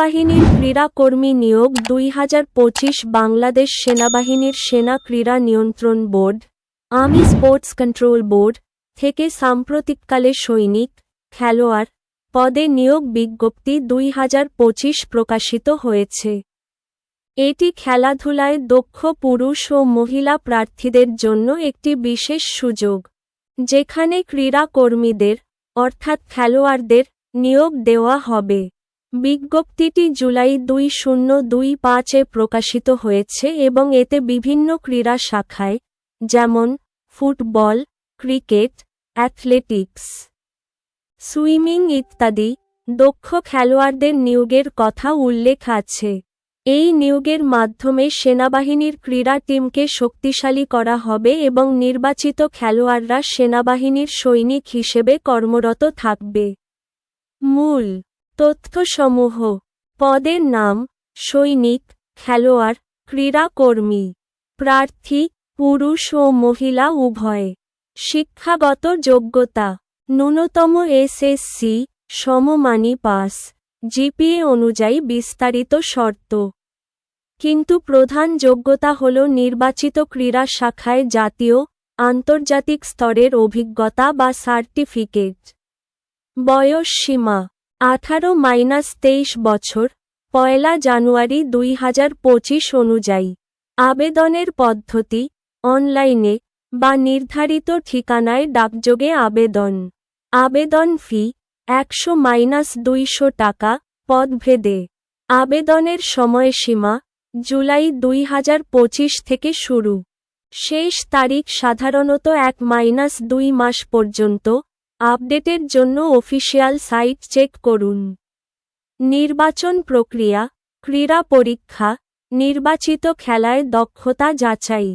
বাহিনীর ক্রীড়াকর্মী নিয়োগ দুই হাজার পঁচিশ বাংলাদেশ সেনাবাহিনীর সেনা ক্রীড়া নিয়ন্ত্রণ board, army sports control board থেকে সাম্প্রতিককালে সৈনিক, খেলোয়াড় পদে নিয়োগ বিজ্ঞপ্তি দুই হাজার পঁচিশ প্রকাশিত হয়েছে। এটি খেলাধুলায় দক্ষ পুরুষ ও মহিলা প্রার্থীদের জন্য একটি বিশেষ সুযোগ, যেখানে ক্রীড়াকর্মীদের অর্থাৎ খেলোয়াড়দের নিয়োগ দেওয়া হবে। বিজ্ঞপ্তিটি জুলাই দুই শূন্য দুই পাঁচে প্রকাশিত হয়েছে এবং এতে বিভিন্ন ক্রীড়া শাখায়, যেমন ফুটবল, ক্রিকেট, অ্যাথলেটিক্স, সুইমিং ইত্যাদি, দক্ষ খেলোয়াড়দের নিয়োগের কথা উল্লেখ আছে। এই নিয়োগের মাধ্যমে সেনাবাহিনীর ক্রীড়া টিমকে শক্তিশালী করা হবে এবং নির্বাচিত খেলোয়াড়রা সেনাবাহিনীর সৈনিক হিসেবে কর্মরত থাকবে। মূল তথ্যসমূহ। পদের নাম, সৈনিক, খেলোয়াড়, ক্রীড়াকর্মী, প্রার্থী, পুরুষ ও মহিলা উভয়। শিক্ষাগত যোগ্যতা, ন্যূনতম এসএসসি, সমমানী পাস, জিপিএ অনুযায়ী বিস্তারিত শর্ত। কিন্তু প্রধান যোগ্যতা হল নির্বাচিত ক্রীড়া শাখায় জাতীয়, আন্তর্জাতিক স্তরের অভিজ্ঞতা বা সার্টিফিকেট। বয়স সীমা আঠারো মাইনাস তেইশ বছর, পয়লা জানুয়ারি দুই হাজার পঁচিশ অনুযায়ী, আবেদনের পদ্ধতি, অনলাইনে বা নির্ধারিত ঠিকানায় ডাকযোগে আবেদন। আবেদন ফি, একশো মাইনাস দুইশো টাকা, পদভেদে। আবেদনের সময়সীমা, জুলাই দুই হাজার পঁচিশ থেকে শুরু। শেষ তারিখ সাধারণত এক মাইনাস দুই মাস পর্যন্ত আপডেটের জন্য অফিসিয়াল সাইট চেক করুন। নির্বাচন প্রক্রিয়া, ক্রীড়া পরীক্ষা, নির্বাচিত খেলায় দক্ষতা যাচাই,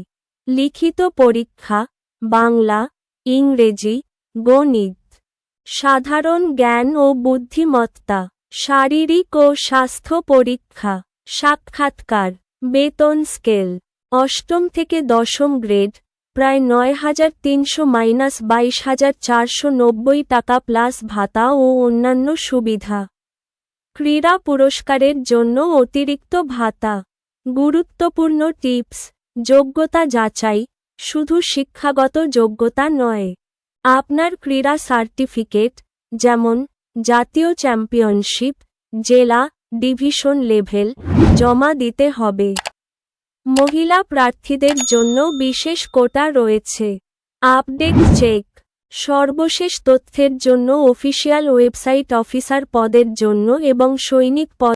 লিখিত পরীক্ষা, বাংলা, ইংরেজি, গণিত, সাধারণ জ্ঞান ও বুদ্ধিমত্তা, শারীরিক ও স্বাস্থ্য পরীক্ষা, সাক্ষাৎকার, বেতন স্কেল, অষ্টম থেকে দশম গ্রেড প্রায় নয় হাজার তিনশো মাইনাস বাইশ হাজার চারশো নব্বই টাকা প্লাস ভাতা ও অন্যান্য সুবিধা। ক্রীড়া পুরস্কারের জন্য অতিরিক্ত ভাতা। গুরুত্বপূর্ণ টিপস, যোগ্যতা যাচাই, শুধু শিক্ষাগত যোগ্যতা নয়। আপনার ক্রীড়া সার্টিফিকেট, যেমন, জাতীয় চ্যাম্পিয়নশিপ, জেলা, ডিভিশন লেভেল, জমা দিতে হবে। মহিলা প্রার্থীদের জন্য বিশেষ কোটা রয়েছে। Update check. সর্বশেষ তথ্যের জন্য অফিসিয়াল ওয়েবসাইট অফিসার পদের জন্য এবং সৈনিক পদ